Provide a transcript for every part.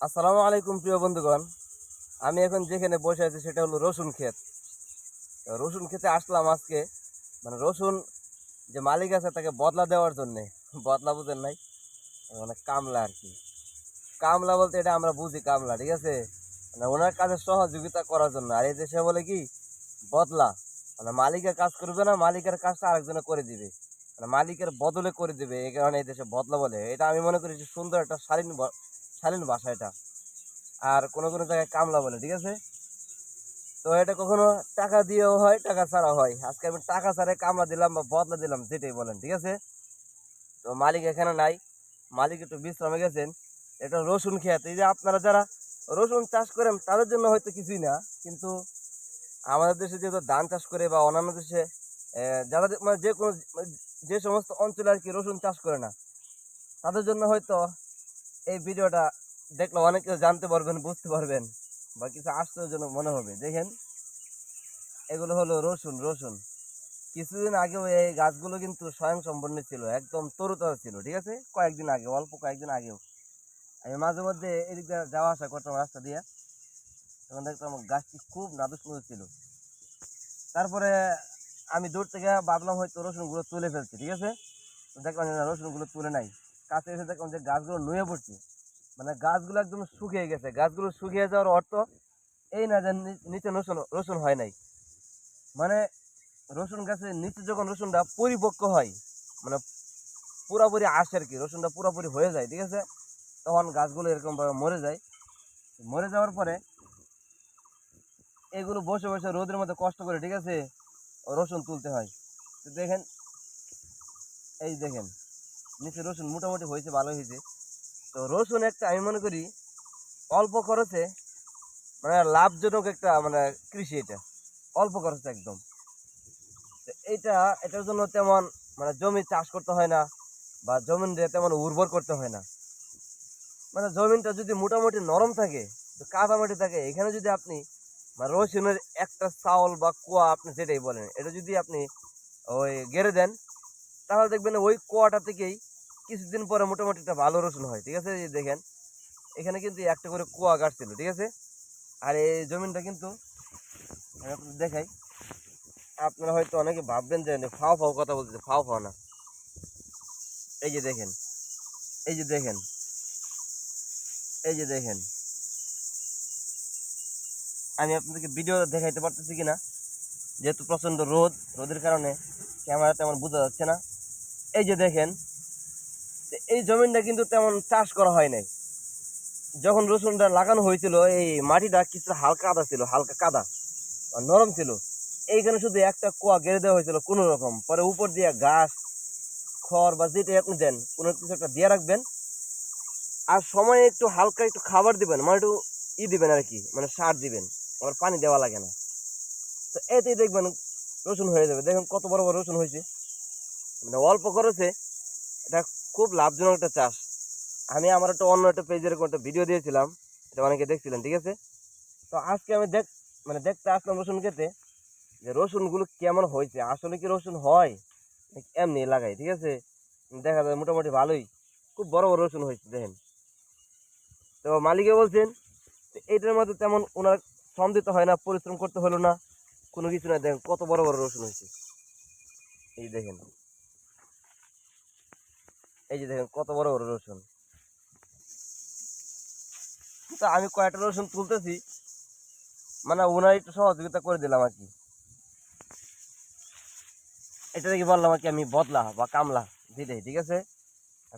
আসসালামু আলাইকুম প্রিয় বন্ধুগণ। আমি এখন যেখানে বসে আছি সেটা হলো রসুন ক্ষেত। রসুন খেতে আসলাম আজকে। মানে রসুন যে মালিক আছে তাকে বদলা দেওয়ার জন্যে। বদলা বুঝেন নাই? মানে কামলা আর কি। কামলা বলতে এটা আমরা বুঝি কামলা, ঠিক আছে? মানে ওনার কাজে সহযোগিতা করার জন্য। আর এই দেশে বলে কি? বদলা। মানে মালিকের কাজ করবে না, মালিকের কাজটা আরেকজনে করে দিবে। মানে মালিকের বদলে করে দিবে। এই কারণে এই দেশে বদলা বলে। এটা আমি মনে করি যে সুন্দর একটা শালীন শালীন ভাষা এটা। আর কোনো কোনো জায়গায় কামলা বলে, ঠিক আছে? তো এটা কখনো টাকা দিয়েও হয়, টাকা ছাড়াও হয়। আজকে আমি টাকা ছাড়াই কামলা দিলাম বা বদলা দিলাম, যেটাই বলেন, ঠিক আছে? তো মালিক এখানে নাই। মালিক একটু বিশ্রামে গেছেন। এটা রসুন খেত। এই যে আপনারা যারা রসুন চাষ করেন, তাদের জন্য হয়তো কিছুই না। কিন্তু আমাদের দেশে যেহেতু ধান চাষ করে বা অন্যান্য দেশে যারা মানে যে কোনো, যে সমস্ত অঞ্চলে আর কি রসুন চাষ করে না, তাদের জন্য হয়তো এই ভিডিওটা দেখলে অনেক কিছু জানতে পারবেন, বুঝতে পারবেন। বা কিছু আশ্চর্যজনক মনে হবে। দেখেন, এগুলো হলো রসুন রসুন। কিছুদিন আগেও এই গাছগুলো কিন্তু স্বয়ং সম্পন্ন ছিল, একদম তরুতর ছিল, ঠিক আছে? কয়েকদিন আগে, অল্প কয়েকদিন আগেও। আমি মাঝে মধ্যে এদিক দিয়ে যাওয়া আসা করতাম রাস্তা দিয়ে। তখন দেখতাম গাছটি খুব নাদুস ছিল। তারপরে আমি দূর থেকে ভাবলাম হয়তো রসুনগুলো তুলে ফেলছি, ঠিক আছে? দেখলাম রসুনগুলো তুলে নাই। কাছে এসে দেখলাম যে গাছগুলো নুয়ে পড়ছে। মানে গাছগুলো একদম শুকিয়ে গেছে। গাছগুলো শুকিয়ে যাওয়ার অর্থ এই না যে নিচে রসুন রসুন হয় নাই। মানে রসুন গাছের নিচে যখন রসুনটা পরিপক্ক হয় মানে পুরোপুরি আসে আর কি, রসুনটা পুরোপুরি হয়ে যায়, ঠিক আছে? তখন গাছগুলো এরকমভাবে মরে যায়। মরে যাওয়ার পরে এগুলো বসে বসে রোদের মধ্যে কষ্ট করে, ঠিক আছে? রসুন তুলতে হয়। তো দেখেন, এই দেখেন নিচে রসুন মোটামুটি হয়েছে, ভালো হয়েছে। তো রসুন একটা আমি মনে করি অল্প খরচে মানে লাভজনক একটা মানে কৃষি এটা। অল্প খরচে একদম। তো এইটা, এটার জন্য তেমন মানে জমি চাষ করতে হয় না বা জমিন তেমন উর্বর করতে হয় না। মানে জমিনটা যদি মোটামুটি নরম থাকে, তো কাদামাটি থাকে, এখানে যদি আপনি মানে রসুনের একটা চাউল বা কুয়া আপনি যেটাই বলেন, এটা যদি আপনি ওই গেড়ে দেন, তাহলে দেখবেন ওই কুয়াটা থেকেই কিছুদিন পরে মোটামুটি একটা ভালো রসুন হয়, ঠিক আছে? দেখেন, এখানে কিন্তু একটা করে কুয়া গাছ ছিল ঠিক আছে? আর এই জমিনটা কিন্তু দেখাই, আপনারা হয়তো অনেকে ভাববেন যে ফাও ফাও কথা বলতেছে, ফাও ফাও না। এই যে দেখেন, এই যে দেখেন, এই যে দেখেন। আমি আপনাদেরকে ভিডিও দেখাইতে পারতেছি কিনা? যেহেতু প্রচণ্ড রোদ, রোদের কারণে ক্যামেরা তেমন বোঝা যাচ্ছে না। এই যে দেখেন এই জমিনটা কিন্তু তেমন চাষ করা হয় নাই। যখন রসুনটা লাগানো হয়েছিল, এই মাটিটা কিছু হালকা কাদা ছিল, হালকা কাদা নরম ছিল। এইখানে শুধু একটা কোয়া গেড়ে দেওয়া হয়েছিল কোনো রকম। পরে উপর দিয়ে ঘাস খড় বা যেটা আপনি দেন কোনো কিছু একটা দিয়ে রাখবেন। আর সময়ে একটু হালকা একটু খাবার দিবেন মানে একটু ই দিবেন আর কি মানে সার দিবেন, আবার পানি দেওয়া লাগে না। তো এতেই দেখবেন রসুন হয়ে যাবে। দেখুন কত বড় বড় রসুন হয়েছে। মানে অল্প খরচে এটা খুব লাভজনক একটা চাষ। আমি আমার একটা অন্য একটা পেজের একটা ভিডিও দিয়েছিলাম, এটা অনেকে দেখছিলেন, ঠিক আছে? তো আজকে আমি দেখ মানে দেখতে আসলাম রসুন খেতে, যে রসুনগুলো কেমন হয়েছে, আসলে কি রসুন হয়? এমনি লাগাই, ঠিক আছে? দেখা যায় মোটামুটি ভালোই, খুব বড় বড় রসুন হয়েছে, দেখেন। তো মালিকে বলছেন এইটার মধ্যে তেমন ওনার শ্রম দিতে হয় না, পরিশ্রম করতে হলো না, কোনো কিছু না, দেখেন কত বড় বড় রসুন হয়েছে। এই দেখেন। এই যে দেখেন, কত বড় বড় রসুন। তো আমি কয়েকটা রসুন তুলতেছি মানে ওনার একটু সহযোগিতা করে দিলাম আর কি। এটা দেখি বললাম আর কি, আমি বদলা বা কামলা দিলেই ঠিক আছে?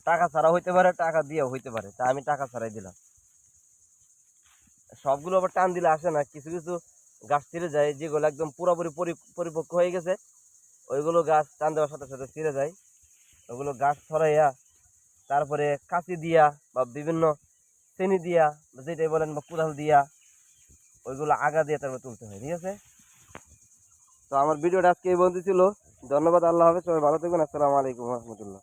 টাকা ছাড়া হইতে পারে, টাকা দিয়েও হইতে পারে, তা আমি টাকা ছাড়াই দিলাম। সবগুলো আবার টান দিলে আসে না, কিছু কিছু গাছ ছিঁড়ে যায়, যেগুলো একদম পুরোপুরি পরি- পরিপক্ক হয়ে গেছে, ওইগুলো গাছ টান দেওয়ার সাথে সাথে ছিঁড়ে যায়। ওগুলো গাছ ছড়াইয়া তারপরে কাঁচি দিয়া বা বিভিন্ন চেনি দিয়া যেটাই বলেন বা কোদাল দিয়া, ওইগুলো আগা দিয়ে তারপরে তুলতে হয়, ঠিক আছে? তো আমার ভিডিওটা আজকে এই বন্ধু ছিল। ধন্যবাদ, আল্লাহ হাফেজ, সবাই ভালো থাকবেন। আসসালামু আলাইকুম রহমতুল্লাহ।